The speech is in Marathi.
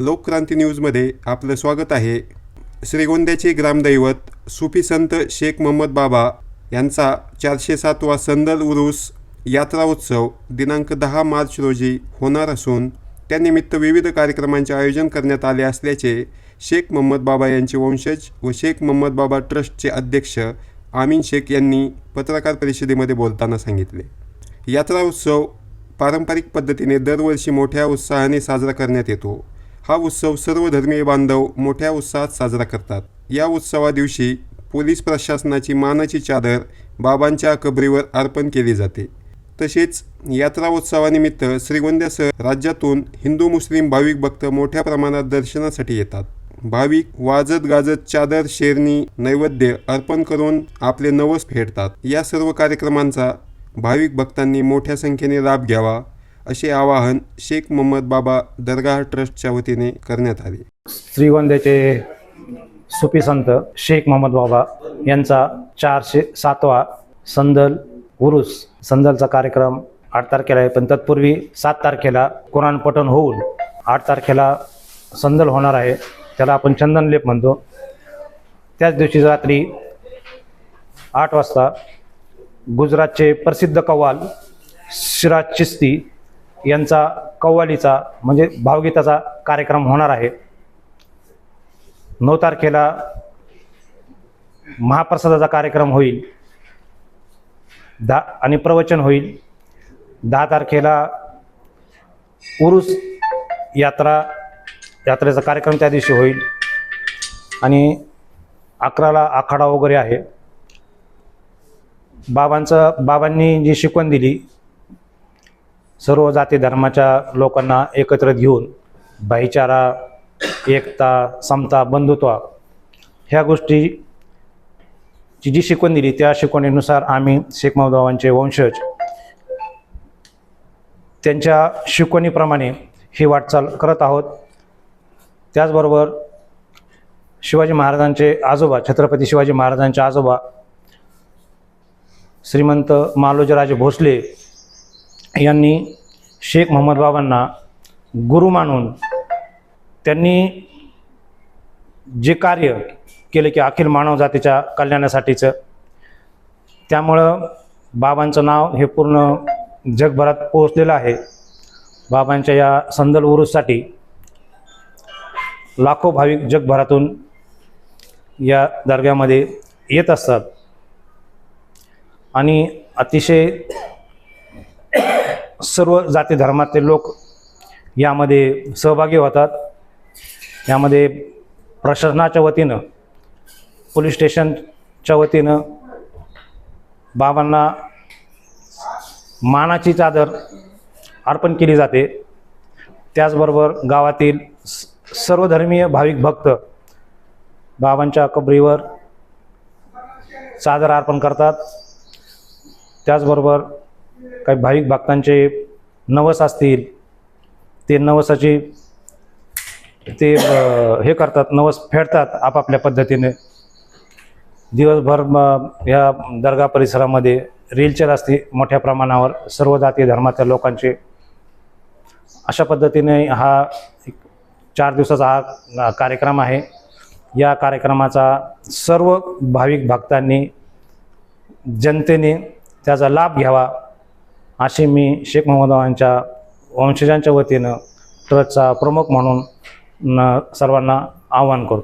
लोकक्रांती न्यूजमध्ये आपलं स्वागत आहे. श्रीगोंद्याचे ग्रामदैवत सुफी संत शेख मोहम्मद बाबा यांचा चारशे सातवा संदल उरूस यात्रा उत्सव दिनांक दहा मार्च रोजी होणार असून त्यानिमित्त विविध कार्यक्रमांचे आयोजन करण्यात आले असल्याचे शेख मोहम्मद बाबा यांचे वंशज व शेख मोहम्मद बाबा ट्रस्टचे अध्यक्ष आमीन शेख यांनी पत्रकार परिषदेमध्ये बोलताना सांगितले. यात्रा उत्सव पारंपरिक पद्धतीने दरवर्षी मोठ्या उत्साहाने साजरा करण्यात येतो. हा उत्सव सर्व धर्मीय बांधव मोठ्या उत्साहात साजरा करतात. या उत्सवादिवशी पोलीस प्रशासनाची मानाची चादर बाबांच्या कबरीवर अर्पण केली जाते. तसेच यात्रा उत्सवानिमित्त श्रीगोंद्यासह राज्यातून हिंदू मुस्लिम भाविक भक्त मोठ्या प्रमाणात दर्शनासाठी येतात. भाविक वाजत गाजत चादर शेरणी नैवेद्य अर्पण करून आपले नवस फेडतात. या सर्व कार्यक्रमांचा भाविक भक्तांनी मोठ्या संख्येने लाभ घ्यावा. असे आवाहन शेख मोहम्मद बाबा दरगाह ट्रस्टच्या वतीने करण्यात आले. श्रीगोंद्याचे सुफी संत शेख मोहम्मद बाबा यांचा चारशे सातवा संदल उरुस संदलचा कार्यक्रम आठ तारखेला आहे. पण तत्पूर्वी सात तारखेला कुराण पठण होऊन आठ तारखेला संदल होणार आहे. त्याला आपण चंदन लेप म्हणतो. त्याच दिवशी रात्री आठ वाजता गुजरातचे प्रसिद्ध कव्वाल शिराज चिस्ती यांचा कव्वालीचा म्हणजे भावगीताचा कार्यक्रम होणार आहे. नऊ तारखेला महाप्रसादाचा कार्यक्रम होईल. दहा आणि प्रवचन होईल. दहा तारखेला उरुस यात्रा यात्रेचा कार्यक्रम त्या दिवशी होईल. आणि अकराला आखाडा वगैरे आहे. बाबांचं बाबांनी जी शिकवण दिली सर्व जाती धर्माच्या लोकांना एकत्र घेऊन भाईचारा एकता समता बंधुत्व ह्या गोष्टीची जी शिकवण दिली त्या शिकवणीनुसार आम्ही शेख बाबांचे वंशज त्यांच्या शिकवणीप्रमाणे ही वाटचाल करत आहोत. त्याचबरोबर शिवाजी महाराजांचे आजोबा छत्रपती शिवाजी महाराजांचे आजोबा श्रीमंत मालोजीराजे भोसले यांनी शेख मोहम्मद बाबांना गुरु मानून त्यांनी जे कार्य केले की अखिल मानवजातीच्या कल्याणासाठीचं त्यामुळं बाबांचं नाव हे पूर्ण जगभरात पोहोचलेलं आहे. बाबांच्या या संदल उरूससाठी लाखो भाविक जगभरातून या दर्ग्यामध्ये येत असतात. आणि अतिशय सर्व जाती धर्मातले लोक यामध्ये सहभागी होतात. यामध्ये प्रशासनाच्या वतीनं पोलीस स्टेशनच्या वतीनं बाबांना मानाची चादर अर्पण केली जाते. त्याचबरोबर गावातील स- सर्वधर्मीय भाविक भक्त बाबांच्या कबरीवर चादर अर्पण करतात. त्याचबरोबर काही भाविक भक्तांचे नवस असतील ते नवसाची ते हे करतात नवस फेडतात आपापल्या पद्धतीने. दिवसभर या दर्गा परिसरामध्ये रेलचेल असते मोठ्या प्रमाणावर सर्व जाती धर्माच्या लोकांचे. अशा पद्धतीने हा एक चार दिवसाचा हा कार्यक्रम आहे. या कार्यक्रमाचा सर्व भाविक भक्तांनी जनतेने त्याचा लाभ घ्यावा. अशी मी शेख मोहम्मदांच्या वंशजांच्या वतीनं ट्रस्टचा प्रमुख म्हणून न सर्वांना आवाहन करतो.